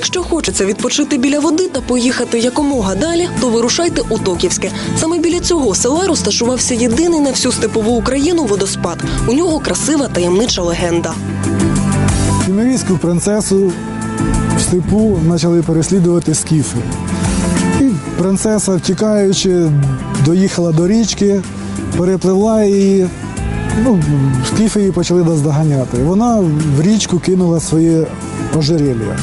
Якщо хочеться відпочити біля води та поїхати якомога далі, то вирушайте у Токівське. Саме біля цього села розташувався єдиний на всю степову Україну водоспад. У нього красива таємнича легенда. Кімерійську принцесу в степу почали переслідувати скіфи. І принцеса, втікаючи, доїхала до річки, перепливла її. Ну, скіфи її почали наздоганяти. Вона в річку кинула своє ожерелье.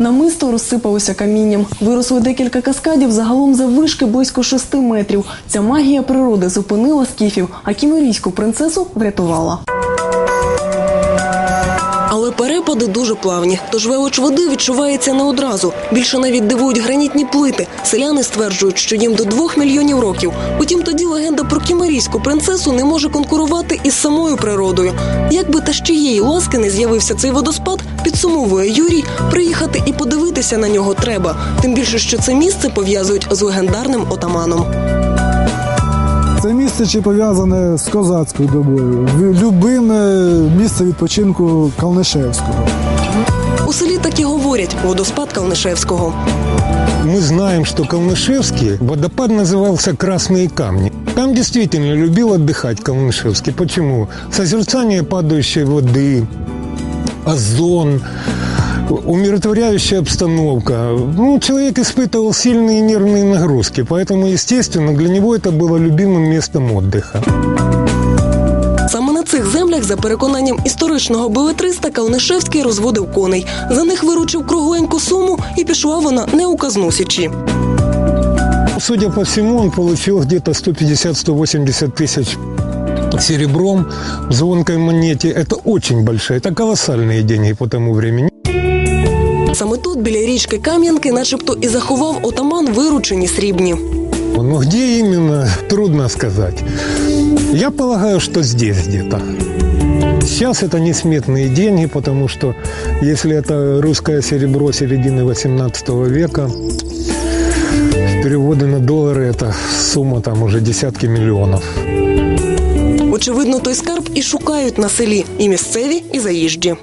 Намисто розсипалося камінням. Виросли декілька каскадів загалом заввишки близько шести метрів. Ця магія природи зупинила скіфів, а кімерійську принцесу врятувала. Перепади дуже плавні, тож велич води відчувається не одразу. Більше навіть дивують гранітні плити. Селяни стверджують, що їм до двох мільйонів років. Утім, тоді легенда про кімерійську принцесу не може конкурувати із самою природою. Якби та з чиєї ласки не з'явився цей водоспад, підсумовує Юрій, приїхати і подивитися на нього треба. Тим більше, що це місце пов'язують з легендарним отаманом. Це місце чи пов'язане з козацькою добою. В- Любиме місце відпочинку Калнишевського. У селі так і говорять водоспад Калнишевського. Мы знаем, что Калнышевский водопад назывался «Красные камни». Там действительно любил отдыхать Калнышевский. Почему? Созерцание падающей воды, озон, умиротворяющая обстановка. Ну, человек испытывал сильные нервные нагрузки, поэтому, естественно, для него это было любимым местом отдыха. Саме на цих землях, за переконанням історичного билетриста, Калнишевський розводив коней. За них виручив кругленьку суму, і пішла вона не у казну січі. Судя по всему, он получил где-то 150-180 тысяч серебром в звонкой монете. Это очень большие, это колоссальные деньги по тому времени. Саме тут, біля річки Кам'янки, начебто і заховав отаман виручені срібні. Но где именно, трудно сказать. Я полагаю, что здесь где-то. Сейчас это несметные деньги, потому что если это русское серебро середины 18 века, переводы на доллары это сумма там уже десятки миллионов. Очевидно, той скарб і шукають на селі і місцеві, і заїжджі.